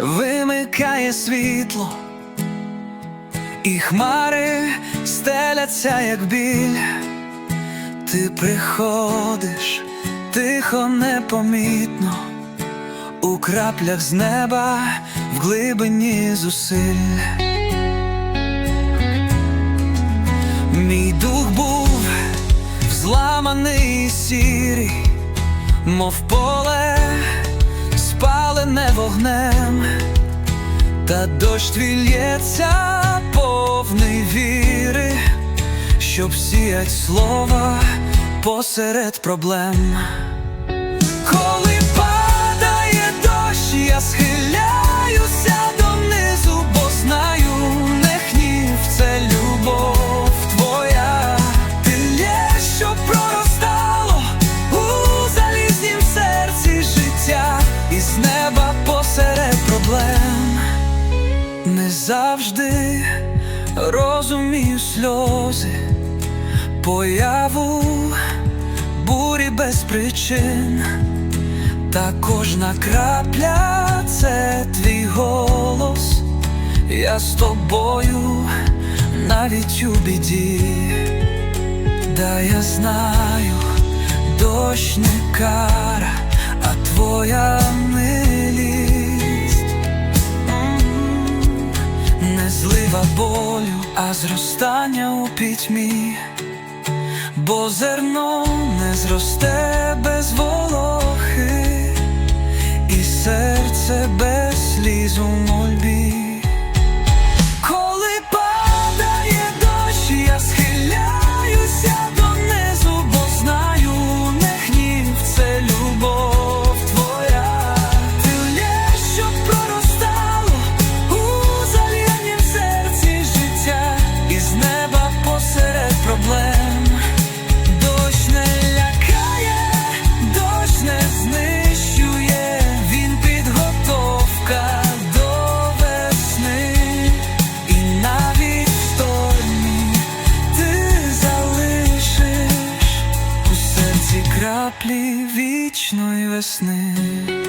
вимикає світло, і хмари стеляться, як біль. Ти приходиш тихо, непомітно, у краплях з неба в глибині зусиль. Мій дух був зламаний сірий, мов поле спалене вогнем, та дощ твій повний віри, щоб сіять слова посеред проблем. Неба посеред проблем. Не завжди розумію сльози, появу бурі без причин, та кожна крапля це твій голос, я з тобою навіть у біді, да я знаю, дощ не кара, а твоя милість. Не болю, а зростання у пітьмі. Бо зерно не зросте без волохи, і серце без сліз у мольбі. краплі вічної весни.